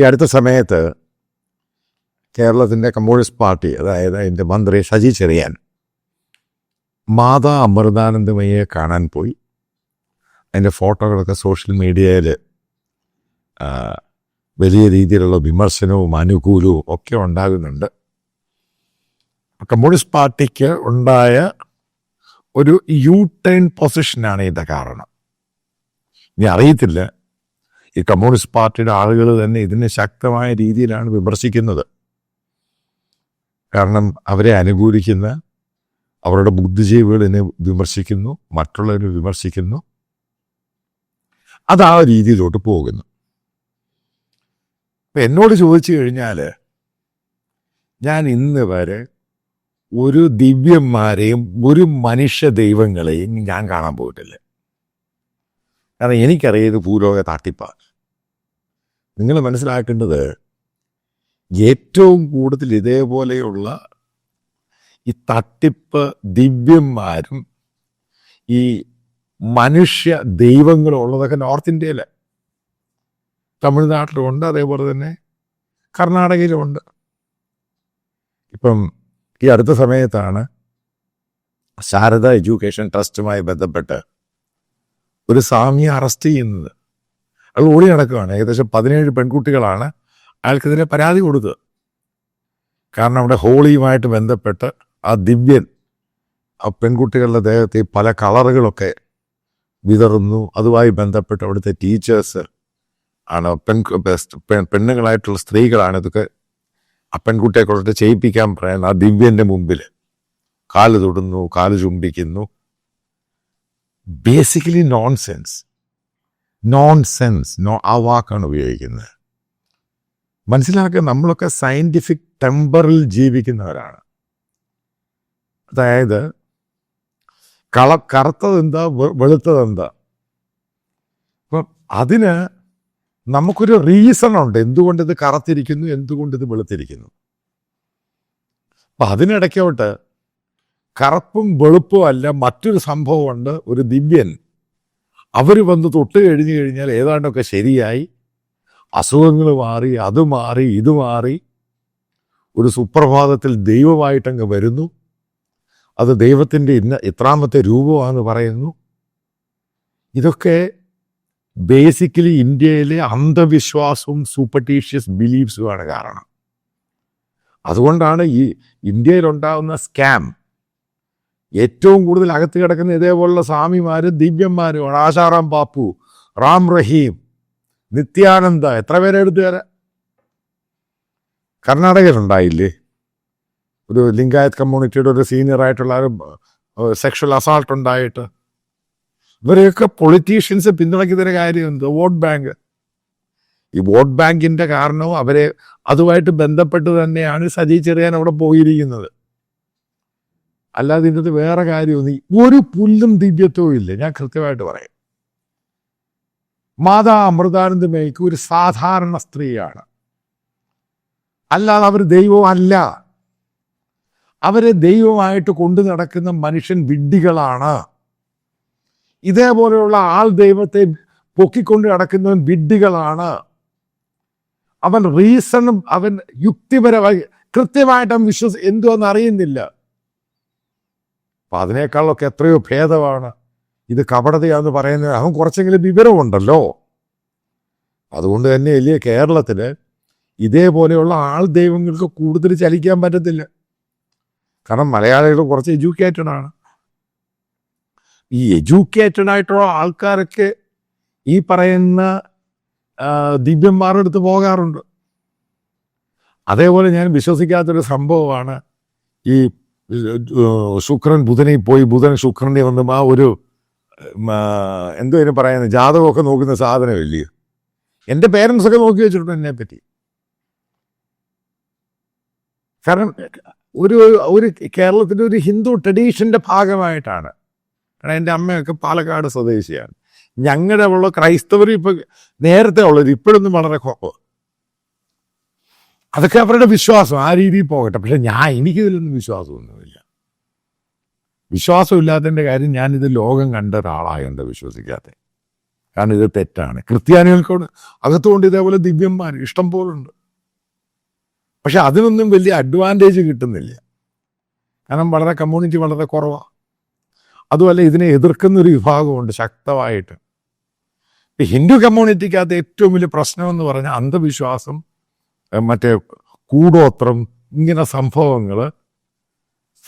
ഈ അടുത്ത സമയത്ത് കേരളത്തിന്റെ കമ്മ്യൂണിസ്റ്റ് പാർട്ടി അതായത് അതിന്റെ മന്ത്രി ഷജി ചെറിയാൻ മാതാ അമൃതാനന്ദമയെ കാണാൻ പോയി. അതിന്റെ ഫോട്ടോകളൊക്കെ സോഷ്യൽ മീഡിയയിൽ വലിയ രീതിയിലുള്ള വിമർശനവും അനുകൂലവും ഒക്കെ ഉണ്ടാകുന്നുണ്ട്. കമ്മ്യൂണിസ്റ്റ് പാർട്ടിക്ക് ഉണ്ടായ ഒരു യു ടേൺ പൊസിഷനാണ് ഇതിന്റെ കാരണം. ഇനി അറിയത്തില്ല. ഈ കമ്മ്യൂണിസ്റ്റ് പാർട്ടിയുടെ ആളുകൾ തന്നെ ഇതിനെ ശക്തമായ രീതിയിലാണ് വിമർശിക്കുന്നത്. കാരണം അവരെ അനുകൂലിക്കുന്ന അവരുടെ ബുദ്ധിജീവികൾ ഇതിനെ വിമർശിക്കുന്നു മറ്റുള്ളവരെ വിമർശിക്കുന്നു. അത് ആ രീതിയിലോട്ട് പോകുന്നു. ഇപ്പം എന്നോട് ചോദിച്ചു കഴിഞ്ഞാൽ ഞാൻ ഇന്ന് വരെ ഒരു ദിവ്യന്മാരെയും ഒരു മനുഷ്യ ദൈവങ്ങളെയും ഞാൻ കാണാൻ പോയിട്ടില്ല. കാരണം എനിക്കറിയത് ഭൂലോക തട്ടിപ്പാണ്. നിങ്ങൾ മനസ്സിലാക്കേണ്ടത് ഏറ്റവും കൂടുതൽ ഇതേപോലെയുള്ള ഈ തട്ടിപ്പ് ദിവ്യന്മാരും ഈ മനുഷ്യ ദൈവങ്ങളും ഉള്ളതൊക്കെ നോർത്ത് ഇന്ത്യയിൽ തമിഴ്നാട്ടിലുമുണ്ട് അതേപോലെ തന്നെ കർണാടകയിലുമുണ്ട് ഇപ്പം ഈ അടുത്ത സമയത്താണ് ശാരദ എഡ്യൂക്കേഷൻ ട്രസ്റ്റുമായി ബന്ധപ്പെട്ട് ഒരു സ്വാമിയെ അറസ്റ്റ് ചെയ്യുന്നത്. അയാൾ ഓടി നടക്കുകയാണ്. ഏകദേശം പതിനേഴ് പെൺകുട്ടികളാണ് അയാൾക്കെതിരെ പരാതി കൊടുത്തത്. കാരണം അവിടെ ഹോളിയുമായിട്ട് ബന്ധപ്പെട്ട് ആ ദിവ്യൻ ആ പെൺകുട്ടികളുടെ ദേഹത്ത് പല കളറുകളൊക്കെ വിതറുന്നു. അതുമായി ബന്ധപ്പെട്ട് അവിടുത്തെ ടീച്ചേഴ്സ് ആണ് പെൺ പെണ്ണുങ്ങളായിട്ടുള്ള സ്ത്രീകളാണ് ഇതൊക്കെ ആ പെൺകുട്ടിയെ കൊണ്ടിട്ട് ചെയ്യിപ്പിക്കാൻ പറയുന്ന ആ ദിവ്യന്റെ മുമ്പിൽ കാൽ തൊടുന്നു കാൽ ചുംബിക്കുന്നു. Basically nonsense nonsense no ആ വാക്കാണ് ഉപയോഗിക്കുന്നത്. മനസ്സിലാക്കുക നമ്മളൊക്കെ സയന്റിഫിക് ടെമ്പറിൽ ജീവിക്കുന്നവരാണ്. അതായത് കള കറുത്തതെന്താ വെളുത്തതെന്താ? അപ്പം അതിന് നമുക്കൊരു റീസൺ ഉണ്ട്. എന്തുകൊണ്ട് ഇത് കറുത്തിരിക്കുന്നു എന്തുകൊണ്ട് ഇത് വെളുത്തിരിക്കുന്നു? അപ്പം അതിനിടയ്ക്കോട്ട് കറുപ്പും വെളുപ്പും അല്ല മറ്റൊരു സംഭവമുണ്ട്. ഒരു ദിവ്യൻ അവർ വന്ന് തൊട്ട് കഴിഞ്ഞു കഴിഞ്ഞാൽ ഏതാണ്ടൊക്കെ ശരിയായി. അസുഖങ്ങൾ മാറി അത് മാറി ഇത് മാറി. ഒരു സുപ്രഭാതത്തിൽ ദൈവമായിട്ടങ്ങ് വരുന്നു. അത് ദൈവത്തിന്റെ ഇന്ന ഇത്രാമത്തെ രൂപമാണെന്ന് പറയുന്നു. ഇതൊക്കെ ബേസിക്കലി ഇന്ത്യയിലെ അന്ധവിശ്വാസവും സൂപ്പർട്ടീഷ്യസ് ബിലീഫ്സുമാണ് കാരണം. അതുകൊണ്ടാണ് ഈ ഇന്ത്യയിലുണ്ടാകുന്ന സ്കാം ഏറ്റവും കൂടുതൽ അകത്ത് കിടക്കുന്ന ഇതേപോലുള്ള സ്വാമിമാരും ദിവ്യന്മാരുമാണ്. ആശാറാം പാപ്പു റാം റഹീം നിത്യാനന്ദ. എത്ര പേരെ എടുത്തു തരാം കർണാടകയിലുണ്ടായില്ലേ? ഒരു ലിംഗായത് കമ്മ്യൂണിറ്റിയുടെ ഒരു സീനിയർ ആയിട്ടുള്ള ഒരു സെക്ഷൽ അസാൾട്ട് ഉണ്ടായിട്ട്. ഇവരെയൊക്കെ പൊളിറ്റീഷ്യൻസ് പിന്തുണയ്ക്കുന്നതിന് കാര്യം എന്ത് വോട്ട് ബാങ്ക്. ഈ വോട്ട് ബാങ്കിന്റെ കാരണവും അവരെ അതുമായിട്ട് ബന്ധപ്പെട്ട് തന്നെയാണ് സജി ചെറിയാൻ അവിടെ പോയിരിക്കുന്നത്. അല്ലാതെ ഇതിനകത്ത് വേറെ കാര്യമൊന്നും ഒരു പുല്ലും ദിവ്യത്വവും ഇല്ല. ഞാൻ കൃത്യമായിട്ട് പറയാം. മാതാ അമൃതാനന്ദമയ്ക്ക് ഒരു സാധാരണ സ്ത്രീയാണ്. അല്ലാതെ അവർ ദൈവമല്ല. അവരെ ദൈവമായിട്ട് കൊണ്ടു നടക്കുന്ന മനുഷ്യൻ വിഡ്ഢികളാണ്. ഇതേപോലെയുള്ള ആൾ ദൈവത്തെ പൊക്കിക്കൊണ്ട് നടക്കുന്നവൻ വിഡ്ഢികളാണ്. അവൻ റീസണും അവൻ യുക്തിപരമായി കൃത്യമായിട്ട് അവൻ വിശ്വസി എന്തുവെന്ന് അറിയുന്നില്ല. അപ്പൊ അതിനേക്കാളൊക്കെ എത്രയോ ഭേദമാണ്. ഇത് കപടതയാന്ന് പറയുന്നത് അവൻ കുറച്ചെങ്കിലും വിവരമുണ്ടല്ലോ. അതുകൊണ്ട് തന്നെ വലിയ കേരളത്തിന് ഇതേപോലെയുള്ള ആൾ ദൈവങ്ങൾക്ക് കൂടുതൽ ചലിക്കാൻ പറ്റത്തില്ല. കാരണം മലയാളികൾ കുറച്ച് എഡ്യൂക്കേറ്റഡ് ആണ്. ഈ എഡ്യൂക്കേറ്റഡ് ആയിട്ടുള്ള ആൾക്കാരൊക്കെ ഈ പറയുന്ന ദിവ്യന്മാരുടെ അടുത്ത് പോകാറുണ്ട്. അതേപോലെ ഞാൻ വിശ്വസിക്കാത്തൊരു സംഭവമാണ് ഈ ശുക്രൻ ബുധനിൽ പോയി ബുധൻ ശുക്രനെ വന്നും ആ ഒരു എന്തോ ഇതിന് പറയുന്നത് ജാതകമൊക്കെ നോക്കുന്ന സാധനമില്ലേ എന്റെ പേരൻസ് ഒക്കെ നോക്കി വെച്ചിട്ടുണ്ട് എന്നെ പറ്റി. കാരണം ഒരു ഒരു കേരളത്തിന്റെ ഒരു ഹിന്ദു ട്രഡീഷന്റെ ഭാഗമായിട്ടാണ്. കാരണം എന്റെ അമ്മയൊക്കെ പാലക്കാട് സ്വദേശിയാണ്. ഞങ്ങളുടെ ഉള്ള ക്രൈസ്തവർ ഇപ്പം നേരത്തെ ഉള്ളത് ഇപ്പോഴൊന്നും വളരെ കുറവ് അതൊക്കെ അവരുടെ വിശ്വാസം ആ രീതിയിൽ പോകട്ടെ. പക്ഷെ ഞാൻ എനിക്കിതിലൊന്നും വിശ്വാസമൊന്നുമില്ല. വിശ്വാസമില്ലാത്തതിന്റെ കാര്യം ഞാനിത് ലോകം കണ്ട ഒരാളായതുകൊണ്ട് വിശ്വസിക്കാത്ത? കാരണം ഇത് തെറ്റാണ്. ക്രിസ്ത്യാനികൾക്കോട് അകത്തുകൊണ്ട് ഇതേപോലെ ദിവ്യന്മാർ ഇഷ്ടം പോലുണ്ട്. പക്ഷെ അതിനൊന്നും വലിയ അഡ്വാന്റേജ് കിട്ടുന്നില്ല. കാരണം വളരെ കമ്മ്യൂണിറ്റി വളരെ കുറവാണ് അതുമല്ല ഇതിനെ എതിർക്കുന്നൊരു വിഭാഗമുണ്ട് ശക്തമായിട്ട്. ഹിന്ദു കമ്മ്യൂണിറ്റിക്കകത്ത് ഏറ്റവും വലിയ പ്രശ്നമെന്ന് പറഞ്ഞാൽ അന്ധവിശ്വാസം മറ്റേ കൂടോത്രം ഇങ്ങനെ സംഭവങ്ങൾ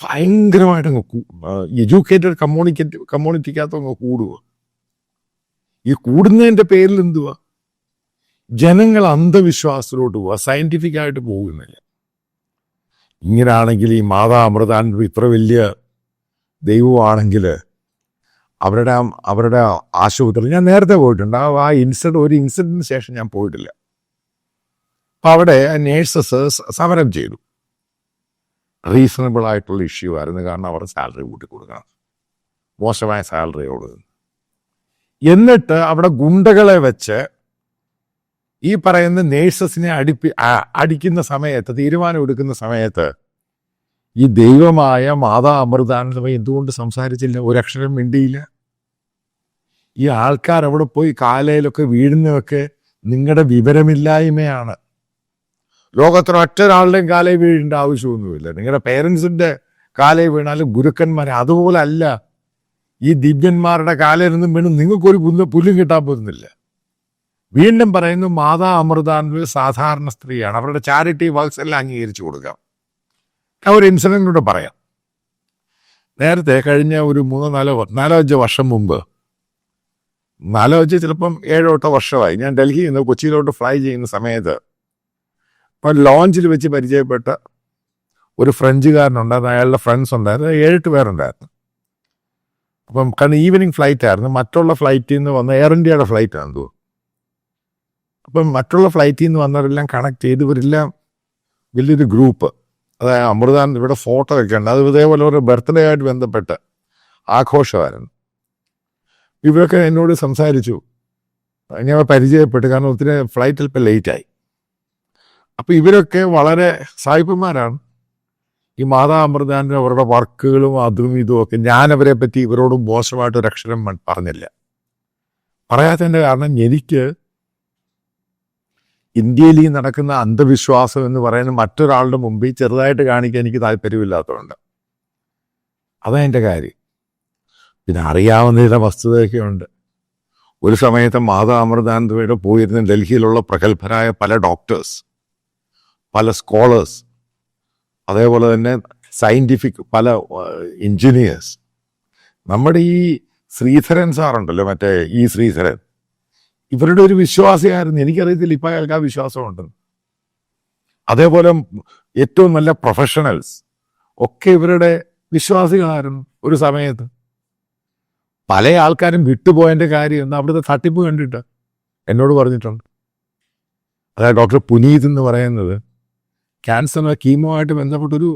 ഭയങ്കരമായിട്ട് അങ്ങ് എഡ്യൂക്കേറ്റഡ് കമ്മ്യൂണിക്കേറ്റ് കമ്മ്യൂണിറ്റിക്കകത്ത് അങ്ങ് കൂടുക ഈ കൂടുന്നതിന്റെ പേരിൽ എന്തുവാ? ജനങ്ങൾ അന്ധവിശ്വാസത്തിലോട്ട് പോവുക സയന്റിഫിക് ആയിട്ട് പോകുന്നില്ല. ഇങ്ങനാണെങ്കിൽ ഈ മാതാ അമൃതാനന്ദ ഇത്ര വലിയ ദൈവമാണെങ്കിൽ അവരുടെ അവരുടെ ആശുപത്രി ഞാൻ നേരത്തെ പോയിട്ടുണ്ട്. ആ ഇൻസിഡന്റ് ഒരു ഇൻസിഡന്റിന് ശേഷം ഞാൻ പോയിട്ടില്ല. അപ്പൊ അവിടെ നേഴ്സസ് സമരം ചെയ്തു. റീസണബിൾ ആയിട്ടുള്ള ഇഷ്യൂ ആയിരുന്നു. കാരണം അവർ സാലറി കൂട്ടി കൊടുക്കണം മോശമായ സാലറിയോട് എന്നിട്ട് അവിടെ ഗുണ്ടകളെ വെച്ച് ഈ പറയുന്ന നേഴ്സസിനെ അടിപ്പി അടിക്കുന്ന സമയത്ത് തീരുമാനം എടുക്കുന്ന സമയത്ത് ഈ ദൈവമായ മാതാ അമൃതാനന്ദമായി എന്തുകൊണ്ട് സംസാരിച്ചില്ല? ഒരക്ഷരം മിണ്ടിയില്ല? ഈ ആൾക്കാർ അവിടെ പോയി കാലയിലൊക്കെ വീഴുന്നതൊക്കെ നിങ്ങളുടെ വിവരമില്ലായ്മയാണ്. ലോകത്തിൽ ഒറ്റ ഒരാളുടെയും കാലയിൽ വീഴേണ്ട ആവശ്യമൊന്നുമില്ല. നിങ്ങളുടെ പേരൻസിന്റെ കാലേ വീണാലും ഗുരുക്കന്മാരെ അതുപോലെ അല്ല ഈ ദിവ്യന്മാരുടെ കാലയിൽ നിന്നും വീണ് നിങ്ങൾക്കൊരു പുല്ല് പുല്ലും കിട്ടാൻ പോകുന്നില്ല. വീണ്ടും പറയുന്നു മാതാ അമൃതാനന്ദ സാധാരണ സ്ത്രീയാണ്. അവരുടെ ചാരിറ്റി വർക്ക്സ് എല്ലാം അംഗീകരിച്ചു കൊടുക്കാം. ആ ഒരു ഇൻസിഡന്റ് കൂടെ പറയാം. നേരത്തെ കഴിഞ്ഞ ഒരു മൂന്നോ നാലോ നാലോ അഞ്ചോ വർഷം മുമ്പ് നാലോ അഞ്ച് ചിലപ്പം ഏഴോ എട്ടോ വർഷമായി ഞാൻ ഡൽഹിയിൽ നിന്ന് കൊച്ചിയിലോട്ട് ഫ്ലൈ ചെയ്യുന്ന സമയത്ത് അപ്പം ലോഞ്ചിൽ വെച്ച് പരിചയപ്പെട്ട ഒരു ഫ്രഞ്ചുകാരനുണ്ടായിരുന്നു അയാളുടെ ഫ്രണ്ട്സ് ഉണ്ടായിരുന്നു. ഏഴെട്ട് പേരുണ്ടായിരുന്നു. അപ്പം കാരണം ഈവനിങ് ഫ്ലൈറ്റ് ആയിരുന്നു. മറ്റുള്ള ഫ്ലൈറ്റിൽ നിന്ന് വന്ന എയർ ഇന്ത്യയുടെ ഫ്ലൈറ്റ് ആണ് തോന്നുന്നു. അപ്പം മറ്റുള്ള ഫ്ലൈറ്റിൽ നിന്ന് വന്നവരെല്ലാം കണക്ട് ചെയ്ത് ഇവരെല്ലാം വലിയൊരു ഗ്രൂപ്പ് അതായത് അമൃതാൻ ഇവിടെ ഫോട്ടോ ഒക്കെ ഉണ്ട് അത് ഇതേപോലെ ഒരു ബർത്ത്ഡേ ആയിട്ട് ബന്ധപ്പെട്ട് ആഘോഷമായിരുന്നു. ഇവരൊക്കെ എന്നോട് സംസാരിച്ചു. ഞാൻ പരിചയപ്പെട്ടു. കാരണം ഒത്തിരി ഫ്ലൈറ്റ് അല്പം ലേറ്റായി അപ്പൊ ഇവരൊക്കെ വളരെ സായിപ്പന്മാരാണ്. ഈ മാതാ അമൃതാന്റെ അവരുടെ വർക്കുകളും അതും ഇതും ഒക്കെ ഞാൻ അവരെ പറ്റി ഇവരോട് മോശമായിട്ട് ഒരു അക്ഷരം പറഞ്ഞില്ല. പറയാത്തതിന്റെ കാരണം എനിക്ക് ഇന്ത്യയിൽ ഈ നടക്കുന്ന അന്ധവിശ്വാസം എന്ന് പറയുന്ന മറ്റൊരാളുടെ മുമ്പിൽ ചെറുതായിട്ട് കാണിക്കാൻ എനിക്ക് താല്പര്യമില്ലാത്തതുകൊണ്ട്. അതാ എന്റെ കാര്യം. പിന്നെ അറിയാവുന്ന ചില വസ്തുതയൊക്കെ ഉണ്ട്. ഒരു സമയത്ത് മാതാ അമൃതാനന്ദയുടെ പോയിരുന്ന ഡൽഹിയിലുള്ള പ്രഗത്ഭരായ പല ഡോക്ടേഴ്സ് പല സ്കോളേഴ്സ് അതേപോലെ തന്നെ സയന്റിഫിക് പല എഞ്ചിനീയേഴ്സ് നമ്മുടെ ഈ ശ്രീധരൻ സാറുണ്ടല്ലോ മറ്റേ ഈ ശ്രീധരൻ. ഇവരുടെ ഒരു വിശ്വാസിയായിരുന്നു. എനിക്കറിയത്തില്ല ഇപ്പം അയാൾക്ക് ആ വിശ്വാസമുണ്ടെന്ന് അതേപോലെ ഏറ്റവും നല്ല പ്രൊഫഷണൽസ് ഒക്കെ ഇവരുടെ വിശ്വാസികളായിരുന്നു ഒരു സമയത്ത്. പല ആൾക്കാരും വിട്ടുപോയതിന്റെ കാര്യം എന്ന് അവിടുത്തെ തട്ടിപ്പ് കണ്ടിട്ട് എന്നോട് പറഞ്ഞിട്ടുണ്ട്. അതായത് ഡോക്ടർ പുനീത് എന്ന് പറയുന്നത് ക്യാൻസർ കീമോയായിട്ട് ബന്ധപ്പെട്ടൊരു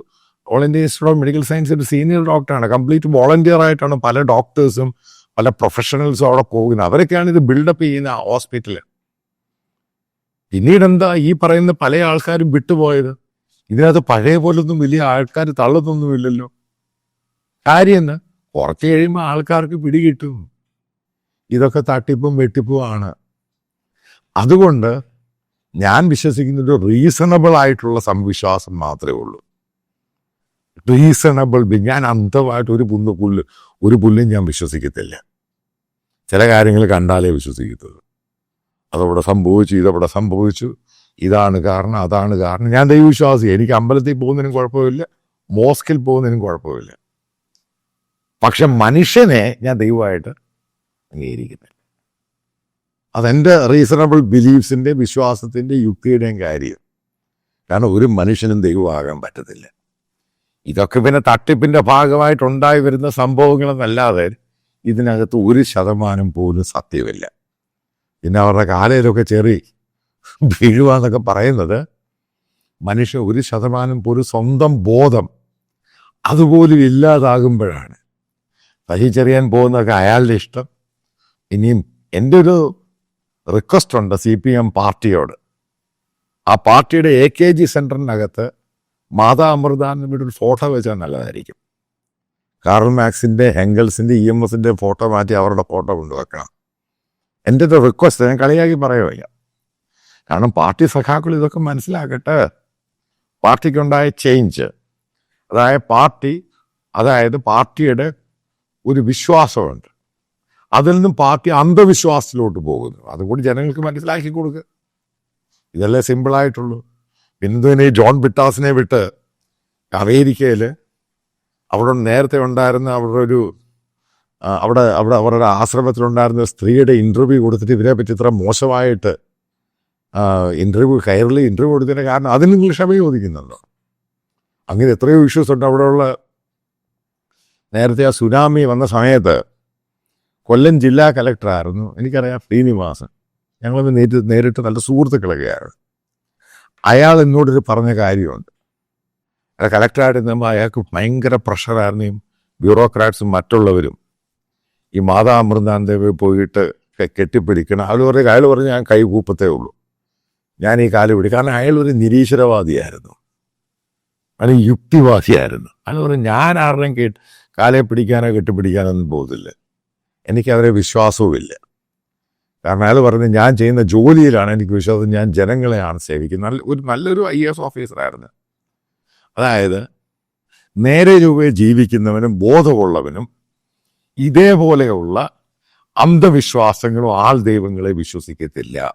all India institute of medical science ഒരു സീനിയർ ഡോക്ടറാണ് കംപ്ലീറ്റ് വോളണ്ടിയർ ആയിട്ടാണ് പല ഡോക്ടേഴ്സും പല പ്രൊഫഷണൽസും അവിടെ പോകുന്നത്. അവരൊക്കെയാണ് ഇത് ബിൽഡപ്പ് ചെയ്യുന്ന ഹോസ്പിറ്റലിൽ പിന്നീട് എന്താ ഈ പറയുന്ന പല ആൾക്കാരും വിട്ടുപോയത്? ഇതിനകത്ത് പഴയ പോലൊന്നും വലിയ ആൾക്കാർ തള്ളുന്നൊന്നുമില്ലല്ലോ കാര്യം എന്ന് കുറച്ച് കഴിയുമ്പോൾ ആൾക്കാർക്ക് പിടികിട്ടും ഇതൊക്കെ തട്ടിപ്പും വെട്ടിപ്പും ആണ്. അതുകൊണ്ട് ഞാൻ വിശ്വസിക്കുന്നത് റീസണബിൾ ആയിട്ടുള്ള സംവിശ്വാസം മാത്രമേ ഉള്ളൂ. റീസണബിൾ ഞാൻ അന്ധമായിട്ട് ഒരു പുല്ല് പുല്ല് ഒരു പുല്ലും ഞാൻ വിശ്വസിക്കത്തില്ല. ചില കാര്യങ്ങൾ കണ്ടാലേ വിശ്വസിക്കത്തുള്ളൂ. അതവിടെ സംഭവിച്ചു ഇതവിടെ സംഭവിച്ചു ഇതാണ് കാരണം അതാണ് കാരണം. ഞാൻ ദൈവവിശ്വാസി എനിക്ക് അമ്പലത്തിൽ പോകുന്നതിനും കുഴപ്പമില്ല മോസ്കിൽ പോകുന്നതിനും കുഴപ്പമില്ല. പക്ഷെ മനുഷ്യനെ ഞാൻ ദൈവമായിട്ട് അംഗീകരിക്കുന്നില്ല. അതെന്റെ റീസണബിൾ ബിലീഫ്സിന്റെ വിശ്വാസത്തിന്റെ യുക്തിയുടെയും കാര്യം. കാരണം ഒരു മനുഷ്യനും ദൈവമാകാൻ പറ്റത്തില്ല. ഇതൊക്കെ പിന്നെ തട്ടിപ്പിന്റെ ഭാഗമായിട്ടുണ്ടായി വരുന്ന സംഭവങ്ങളെന്നല്ലാതെ ഇതിനകത്ത് ഒരു ശതമാനം പോലും സത്യമില്ല. പിന്നെ അവരുടെ കാലയിലൊക്കെ ചെറി വീഴുവാന്നൊക്കെ പറയുന്നത് മനുഷ്യ ഒരു ശതമാനം പോലും സ്വന്തം ബോധം അതുപോലും ഇല്ലാതാകുമ്പോഴാണ്. സഹിച്ചെറിയാൻ പോകുന്നതൊക്കെ അയാളുടെ ഇഷ്ടം. ഇനിയും എന്റെ ഒരു റിക്വസ്റ്റ് ഉണ്ട് സി പി എം പാർട്ടിയോട്. ആ പാർട്ടിയുടെ എ കെ ജി സെന്ററിനകത്ത് മാതാ അമൃതാനന്ദയുടെ ഒരു ഫോട്ടോ വെച്ചാൽ നല്ലതായിരിക്കും. കാർൽ മാക്സിന്റെ ഹെങ്കൽസിന്റെ ഇ എം എസിന്റെ ഫോട്ടോ മാറ്റി അവരുടെ ഫോട്ടോ കൊണ്ടുവെക്കണം. എന്റെ ഒരു റിക്വസ്റ്റ് ഞാൻ കളിയാക്കി പറയുക കാരണം പാർട്ടി സഖാക്കൾ ഇതൊക്കെ മനസ്സിലാക്കട്ടെ. പാർട്ടിക്കുണ്ടായ ചേഞ്ച് അതായത് പാർട്ടി അതായത് പാർട്ടിയുടെ ഒരു വിശ്വാസമുണ്ട്. അതിൽ നിന്നും പാർട്ടി അന്ധവിശ്വാസത്തിലോട്ട് പോകുന്നു. അതുകൂടി ജനങ്ങൾക്ക് മനസ്സിലാക്കി കൊടുക്കുക ഇതല്ലേ സിമ്പിളായിട്ടുള്ളൂ ഈ ജോൺ ബിട്ടാസിനെ വിട്ട് അമേരിക്കയിൽ അവിടെ നേരത്തെ ഉണ്ടായിരുന്ന അവരുടെ ഒരു അവിടെ അവിടെ അവരുടെ ആശ്രമത്തിലുണ്ടായിരുന്ന സ്ത്രീയുടെ ഇന്റർവ്യൂ കൊടുത്തിട്ട് ഇതിനെ പറ്റി ഇത്ര മോശമായിട്ട് ഇന്റർവ്യൂ കയറിൽ ഇന്റർവ്യൂ കൊടുത്തതിന് കാരണം അതിന് നിങ്ങൾ ക്ഷമ ചോദിക്കുന്നുണ്ടോ? അങ്ങനെ എത്രയോ ഇഷ്യൂസ് ഉണ്ട് അവിടെയുള്ള നേരത്തെ ആ സുനാമി വന്ന സമയത്ത് കൊല്ലം ജില്ലാ കലക്ടറായിരുന്നു എനിക്കറിയാം ശ്രീനിവാസൻ. ഞങ്ങളൊന്ന് നേരിട്ട് നേരിട്ട് നല്ല സുഹൃത്തുക്കളൊക്കെയാണ് അയാൾ എന്നോടൊരു പറഞ്ഞ കാര്യമുണ്ട്. അയാൾ കലക്ടറായിട്ട് നിന്നുമ്പോൾ അയാൾക്ക് ഭയങ്കര പ്രഷറായിരുന്നു ബ്യൂറോക്രാറ്റ്സും മറ്റുള്ളവരും ഈ മാതാ അമൃതാന്തേവി പോയിട്ട് കെട്ടിപ്പിടിക്കണം. അയാൾ പറയുക അയാൾ പറഞ്ഞ് ഞാൻ കൈ കൂപ്പത്തേ ഉള്ളൂ. ഞാൻ ഈ കാലം പിടി. കാരണം അയാൾ ഒരു നിരീശ്വരവാദിയായിരുന്നു. അല്ലെങ്കിൽ യുക്തിവാദിയായിരുന്നു അയാൾ പറഞ്ഞു ഞാൻ ആരുടെയും കേട്ട് കാലെ പിടിക്കാനോ കെട്ടിപ്പിടിക്കാനോ ഒന്നും പോകുന്നില്ല എനിക്ക് അവരെ വിശ്വാസവുമില്ല. കാരണം അയാൾ പറഞ്ഞു ഞാൻ ചെയ്യുന്ന ജോലിയിലാണ് എനിക്ക് വിശ്വാസം. ഞാൻ ജനങ്ങളെയാണ് സേവിക്കുന്നത്. നല്ല ഒരു നല്ലൊരു ഐ എസ് ഓഫീസറായിരുന്നു അതായത് നേരെ രൂപയെ ജീവിക്കുന്നവനും ബോധമുള്ളവനും ഇതേപോലെയുള്ള അന്ധവിശ്വാസങ്ങളും ആൾ ദൈവങ്ങളെ വിശ്വസിക്കത്തില്ല.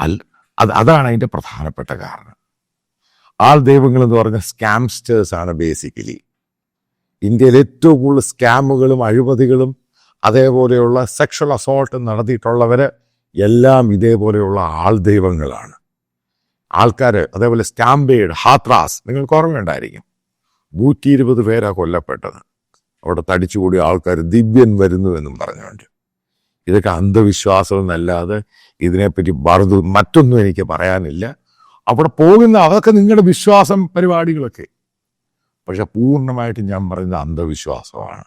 അല്ല അത് അതാണ് അതിന്റെ പ്രധാനപ്പെട്ട കാരണം. ആൾ ദൈവങ്ങൾ എന്ന് പറഞ്ഞ സ്കാംസ്റ്റേഴ്സ് ആണ് ബേസിക്കലി ഇന്ത്യയിൽ ഏറ്റവും കൂടുതൽ സ്കാമുകളും അഴിമതികളും അതേപോലെയുള്ള സെക്ഷൽ അസോൾട്ട് നടത്തിയിട്ടുള്ളവർ എല്ലാം ഇതേപോലെയുള്ള ആൾ ദൈവങ്ങളാണ്. ആൾക്കാർ അതേപോലെ സ്റ്റാമ്പേഡ് ഹാത്രാസ് നിങ്ങൾക്ക് ഓർമ്മയുണ്ടായിരിക്കും. നൂറ്റി ഇരുപത് പേരാണ് കൊല്ലപ്പെട്ടത്. അവിടെ തടിച്ചുകൂടി ആൾക്കാർ ദിവ്യൻ വരുന്നു എന്നും പറഞ്ഞുകൊണ്ട്. ഇതൊക്കെ അന്ധവിശ്വാസം എന്നല്ലാതെ ഇതിനെപ്പറ്റി മറുതു മറ്റൊന്നും എനിക്ക് പറയാനില്ല. അവിടെ പോകുന്ന അതൊക്കെ നിങ്ങളുടെ വിശ്വാസം പരിപാടികളൊക്കെ. പക്ഷെ പൂർണമായിട്ട് ഞാൻ പറയുന്നത് അന്ധവിശ്വാസമാണ്.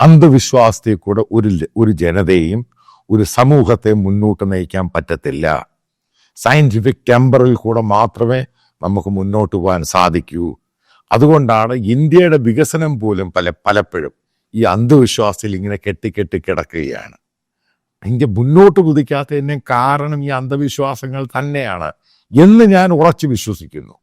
അന്ധവിശ്വാസത്തെ കൂടെ ഒരു ഒരു ജനതയും ഒരു സമൂഹത്തെ മുന്നോട്ട് നയിക്കാൻ പറ്റത്തില്ല. സയന്റിഫിക് ടെമ്പറിൽ കൂടെ മാത്രമേ നമുക്ക് മുന്നോട്ട് പോകാൻ സാധിക്കൂ. അതുകൊണ്ടാണ് ഇന്ത്യയുടെ വികസനം പോലും പല പലപ്പോഴും ഈ അന്ധവിശ്വാസത്തിൽ ഇങ്ങനെ കെട്ടിക്കെട്ടി കിടക്കുകയാണ്. ഇന്ത്യ മുന്നോട്ട് കുതിക്കാത്തതിന് കാരണം ഈ അന്ധവിശ്വാസങ്ങൾ തന്നെയാണ് എന്ന് ഞാൻ ഉറച്ചു വിശ്വസിക്കുന്നു.